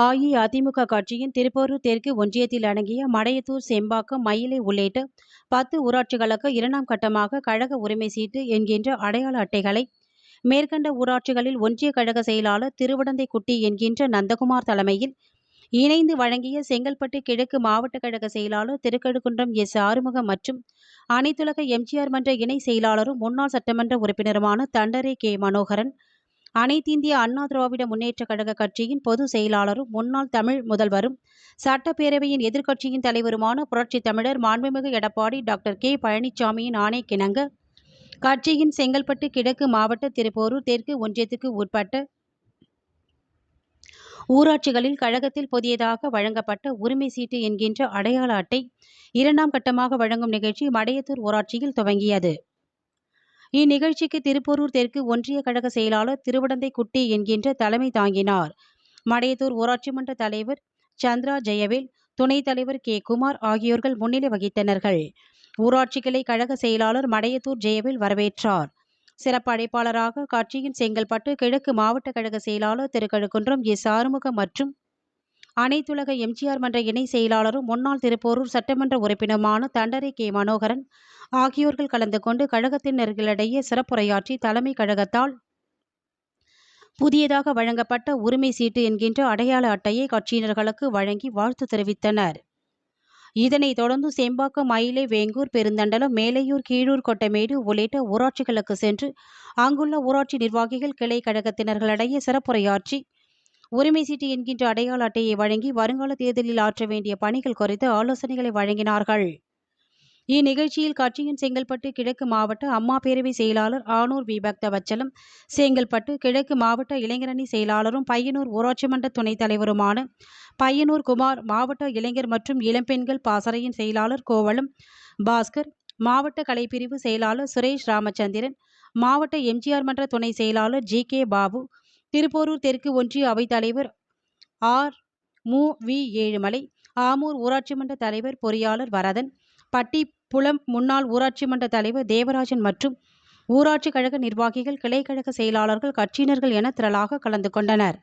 அஇஅதிமுக கட்சியின் திருப்போரூர் தெற்கு ஒன்றியத்தில் அடங்கிய மடையத்தூர் செம்பாக்கம் மயிலை உள்ளிட்ட பத்து ஊராட்சிகளுக்கு இரண்டாம் கட்டமாக கழக உரிமை சீட்டு என்கின்ற அடையாள அட்டைகளை மேற்கண்ட ஊராட்சிகளில் ஒன்றிய கழக செயலாளர் திருவடந்தைக்குட்டி என்கின்ற நந்தகுமார் தலைமையில் இணைந்து வழங்கிய செங்கல்பட்டு கிழக்கு மாவட்ட கழக செயலாளர் திருக்கழுக்குன்றம் எஸ் ஆறுமுகம் மற்றும் அனைத்துலக எம்ஜிஆர் மன்ற இணை செயலாளரும் முன்னாள் சட்டமன்ற உறுப்பினருமான தண்டரே கே மனோகரன் அனைத்திந்திய அண்ணா திராவிட முன்னேற்ற கழக கட்சியின் பொதுச் செயலாளரும் முன்னாள் தமிழ் முதல்வரும் சட்டப்பேரவையின் எதிர்க்கட்சியின் தலைவருமான புரட்சித் தமிழர் மாண்புமிகு எடப்பாடி டாக்டர் கே பழனிசாமியின் ஆணைக்கிணங்க கட்சியின் செங்கல்பட்டு கிழக்கு மாவட்ட திருப்போரூர் தெற்கு ஒன்றியத்துக்கு உட்பட்ட ஊராட்சிகளில் கழகத்தில் புதியதாக வழங்கப்பட்ட உரிமை சீட்டு என்கின்ற அடையாள அட்டை இரண்டாம் கட்டமாக வழங்கும் நிகழ்ச்சி மடையத்தூர் ஊராட்சியில் துவங்கியது. இந்நிகழ்ச்சிக்கு திருப்போரூர் தெற்கு ஒன்றிய கழக செயலாளர் திருவடந்தை குட்டி என்கின்ற தலைமை தாங்கினார். மடையத்தூர் ஊராட்சி மன்ற தலைவர் சந்திரா ஜெயவேல் துணைத் தலைவர் கே. குமார் ஆகியோர்கள் முன்னிலை வகித்தனர்கள். ஊராட்சி கிளை கழக செயலாளர் மடையத்தூர் ஜெயவேல் வரவேற்றார். சிறப்பு அழைப்பாளராக கட்சியின் செங்கல்பட்டு கிழக்கு மாவட்ட கழக செயலாளர் திருக்கழுக்குன்றம் எஸ். ஆறுமுகம் மற்றும் அனைத்துலக எம்ஜிஆர் மன்ற இணை செயலாளரும் முன்னாள் திருப்போரூர் சட்டமன்ற உறுப்பினருமான தண்டரை கே. மனோகரன் ஆகியோர்கள் கலந்து கொண்டு கழகத்தினர்களிடையே சிறப்புரையாற்றி தலைமை கழகத்தால் புதியதாக வழங்கப்பட்ட உரிமை சீட்டு என்கின்ற அடையாள அட்டையை கட்சியினர்களுக்கு வழங்கி வாழ்த்து தெரிவித்தனர். இதனைத் தொடர்ந்து செம்பாக்கம் மயிலை வேங்கூர் பெருந்தண்டலம் மேலையூர் கீழூர் கொட்டமேடு உள்ளிட்ட ஊராட்சிகளுக்கு சென்று அங்குள்ள ஊராட்சி நிர்வாகிகள் கிளை கழகத்தினர்களிடையே சிறப்புரையாற்றி உரிமை சீட்டு என்கின்ற அடையாள அட்டையை வழங்கி வருங்கால தேர்தலில் ஆற்ற வேண்டிய பணிகள் குறித்து ஆலோசனைகளை வழங்கினார்கள். இந்நிகழ்ச்சியில் கட்சியின் செங்கல்பட்டு கிழக்கு மாவட்ட அம்மா பேரவை செயலாளர் ஆனூர் விபக்த வச்சலம் செங்கல்பட்டு கிழக்கு மாவட்ட இளைஞரணி செயலாளரும் பையனூர் ஊராட்சி மன்ற துணைத் தலைவருமான பையனூர் குமார் மாவட்ட இளைஞர் மற்றும் இளம்பெண்கள் பாசறையின் செயலாளர் கோவளம் பாஸ்கர் மாவட்ட கலைப்பிரிவு செயலாளர் சுரேஷ் ராமச்சந்திரன் மாவட்ட எம்ஜிஆர் மன்ற துணை செயலாளர் ஜி. கே. பாபு திருப்போரூர் தெற்கு ஒன்றிய அவைத் தலைவர் R. M. We. Ezhumalai Amur ஊராட்சி மன்ற தலைவர் பொறியாளர் வரதன் பட்டி புலம் முன்னாள் ஊராட்சி மன்ற தலைவர் தேவராஜன் மற்றும் ஊராட்சி கழக நிர்வாகிகள் கிளை கழக செயலாளர்கள் கட்சியினர்கள் என திரளாக கலந்து கொண்டனர்.